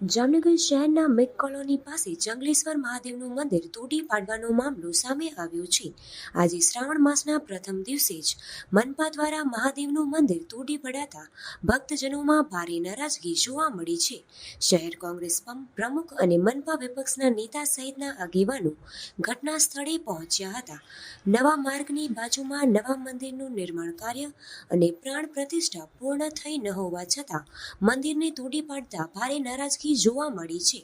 જામનગર શહેરના make colony પાસે જંગલેશ્વર મહાદેવનું મંદિર તોડી પાડવાનો મામલો સામે આવ્યો છે. આજે શ્રાવણ માસના પ્રથમ દિવસે જ મનપા દ્વારા મહાદેવનું મંદિર તોડી પડાતા ભક્તજનોમાં ભારે નારાજગી જોવા મળી છે. શહેર કોંગ્રેસ પ્રમુખ અને મનપા વિપક્ષના નેતા સહિતના આગેવાનો ઘટના સ્થળે પહોંચ્યા હતા. નવા માર્ગની બાજુમાં નવા મંદિરનું નિર્માણ કાર્ય અને પ્રાણ પ્રતિષ્ઠા પૂર્ણ થઈ ન હોવા છતાં મંદિરને તોડી પાડતા ભારે નારાજગી જોવા મળી છે.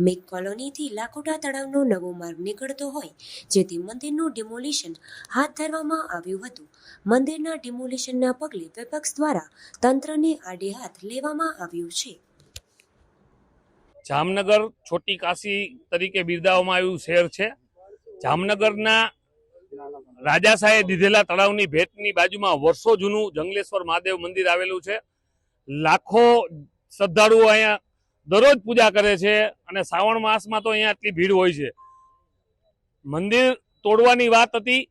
મેક કોલોનીથી લાખોટા તળાવનો નવો માર્ગ નીકળતો હોય, જેથી મંદિરનું ડિમોલિશન હાથ ધરવામાં આવ્યું હતું. મંદિરના ડિમોલિશનના પગલે વિપક્ષ દ્વારા તંત્રને આડે હાથ લેવામાં આવ્યું છે. જામનગર છોટી કાશી તરીકે બિરદાવવામાં આવ્યું શહેર છે. જામનગરના રાજાશાહે દીધેલા તળાવની ભેટની બાજુમાં વર્ષો જૂનું જંગલેશ્વર મહાદેવ મંદિર આવેલું છે. લાખો શ્રદ્ધાળુઓ અહીંયા દરરોજ પૂજા કરે છે અને શ્રાવણ માસમાં તો અહીંયા આટલી ભીડ હોય છે. મંદિર તોડવાની વાત હતી.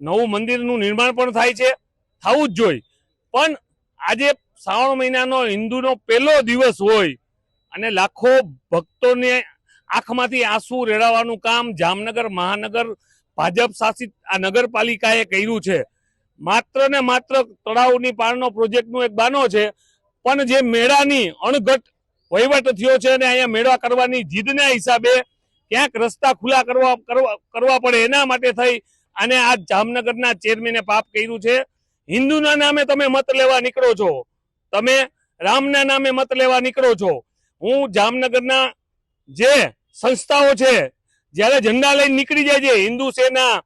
નવું મંદિરનું નિર્માણ પણ થાય છે. થવું જ જોઈએ પણ આજે શ્રાવણ મહિનાનો હિન્દુનો પહેલો દિવસ હોય અને લાખો ભક્તોને આંખમાંથી આંસુ રેડાવાનું કામ જામનગર મહાનગર ભાજપ શાસિત આ નગરપાલિકાએ કર્યું છે. માત્ર ને માત્ર તળાવની પાળનો પ્રોજેક્ટનો એક બાનો છે. પણ જે મેળાની અણઘટ વહીવટ થયો છે અને અહીંયા મેળા કરવાની જીદના હિસાબે ક્યાંક રસ્તા ખુલ્લા કરવા કરવા પડે એના માટે થઈ અને આ જામનગરના ચેરમેને પાપ કર્યું છે. હિન્દુના નામે તમે મત લેવા નીકળો છો. તમે રામના નામે મત લેવા નીકળો છો. હું જામનગરના જે સંસ્થાઓ છે, જ્યારે ઝંડા લઈને નીકળી જાય છે, હિન્દુ સેના,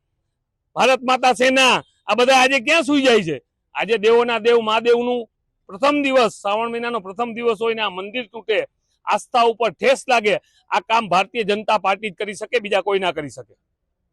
ભારત માતા સેના, આ બધા આજે ક્યાં સુઈ જાય છે? આજે દેવોના દેવ, મહાદેવનું પ્રથમ દિવસ, શ્રાવણ મહિનાનો પ્રથમ દિવસ હોય ને આ મંદિર તૂટે, આસ્થા ઉપર ઠેસ લાગે, આ કામ ભારતીય જનતા પાર્ટી જ કરી શકે, બીજા કોઈ ના કરી શકે.